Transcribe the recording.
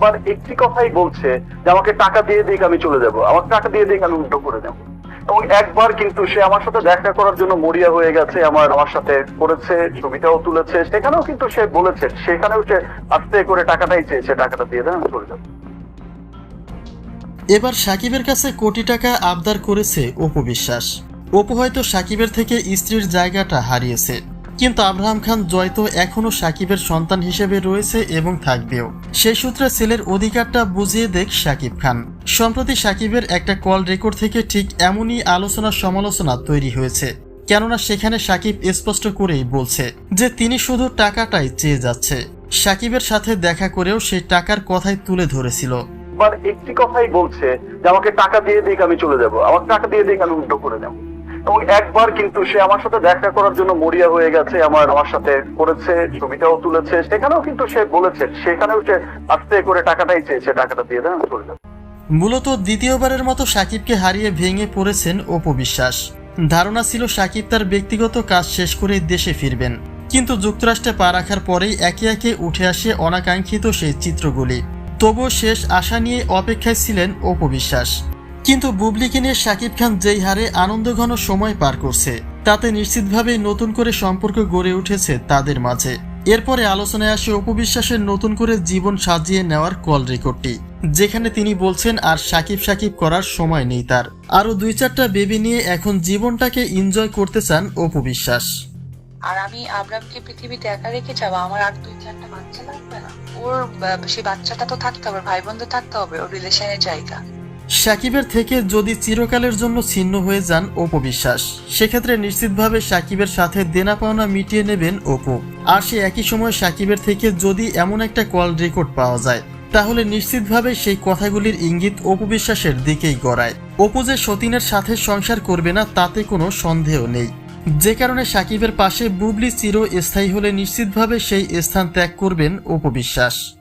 একবার একটি কথাই বলছে যে, আমাকে টাকা দিয়ে দিক, আমি চলে যাব। আমাকে টাকা দিয়ে দিক, আমি উল্টো করে নেব। এবং একবার কিন্তু সে আমার সাথে দেখা করার জন্য মরিয়া হয়ে গেছে, আমার আমার সাথে করেছে, ছবিটাও তুলেছে। সেখানেও কিন্তু সে বলেছে, সেখানেও সে আস্তে করে টাকাটাই চেয়েছে, টাকাটা দিয়ে দেন, আমি চলে যাব। এবার সাকিবের কাছে কোটি টাকা আবদার করেছে অপু বিশ্বাস। অপু হয়তো সাকিবের থেকে স্ত্রীর জায়গাটা হারিয়েছে। কিন্তু আব্রাহাম খান জয় তো এখনও সাকিবের সন্তান হিসেবে রয়েছে এবং থাকবেও। সেই সূত্রে ছেলের অধিকারটা বুঝিয়ে দেখ সাকিব খান। সম্প্রতি সাকিবের একটা কল রেকর্ড থেকে ঠিক এমনই আলোচনা সমালোচনা তৈরি হয়েছে। কেননা সেখানে সাকিব স্পষ্ট করেই বলছে যে তিনি শুধু টাকাটাই চেয়ে যাচ্ছে। সাকিবের সাথে দেখা করেও সেই টাকার কথাই তুলে ধরেছিল। একটি কথাই বলছে যে, আমাকে টাকা দিয়ে দিক, আমি চলে যাব। আমাকে টাকা দিয়ে দিক, আমি উল্টো করে নেব এবং একবার কিন্তু সে আমার সাথে দেখা করার জন্য মরিয়া হয়ে গেছে, আমার আমার সাথে করেছে, ছবিটাও তুলেছে, সেখানেও কিন্তু সে বলেছে, সেখানেও সে আস্তে করে টাকাটাই চেয়েছে, টাকাটা দিয়ে দেন, চলে যাব মূলত দ্বিতীয়বারের মতো সাকিবকে হারিয়ে ভেঙে পড়েছেন অপু বিশ্বাস। ধারণা ছিল সাকিব তার ব্যক্তিগত কাজ শেষ করে দেশে ফিরবেন। কিন্তু যুক্তরাষ্ট্রে পা রাখার পরেই একে একে উঠে আসে অনাকাঙ্ক্ষিত সেই চিত্রগুলি। তবুও শেষ আশা নিয়ে অপেক্ষায় ছিলেন অপু বিশ্বাস। কিন্তু বুবলিকে নিয়ে শাকিব খান যেই হারে আনন্দঘন সময় পার করছে, তাতে নিশ্চিতভাবেই নতুন করে সম্পর্ক গড়ে উঠেছে তাদের মাঝে। এরপরে আলোচনায় আসে অপু বিশ্বাসের নতুন করে জীবন সাজিয়ে নেওয়ার কল রেকর্ডটি, যেখানে তিনি বলছেন, আর সাকিব সাকিব করার সময় নেই তার। আরও দুই চারটা বেবি নিয়ে এখন জীবনটাকে এনজয় করতে চান অপু বিশ্বাস। আর আমি আব্রামকে পৃথিবীতে একা রেখে যাব, আমার আর দুই চারটা বাচ্চা লাগবে না। ওর সেই বাচ্চাটা তো থাকতে হবে, ভাই বোনদের থাকতে হবে, ওর রিলেশনের জায়গা। সাকিবের থেকে যদি চিরকালের জন্য ছিন্ন হয়ে যান অপু বিশ্বাস। সেক্ষেত্রে নিশ্চিতভাবে সাকিবের সাথে দেনা পাওনা মিটিয়ে নেবেন অপু। আর সে একই সময় সাকিবের থেকে যদি এমন একটা কল রেকর্ড পাওয়া যায়, তাহলে নিশ্চিতভাবে সেই কথাগুলির ইঙ্গিত অপু বিশ্বাসের দিকেই গড়ায়। অপু যে সতীনের সাথে সংসার করবে না, তাতে কোনো সন্দেহ নেই। যে কারণে সাকিবের পাশে বুবলি চির স্থায়ী হলে নিশ্চিতভাবে সেই স্থান ত্যাগ করবেন অপু বিশ্বাস।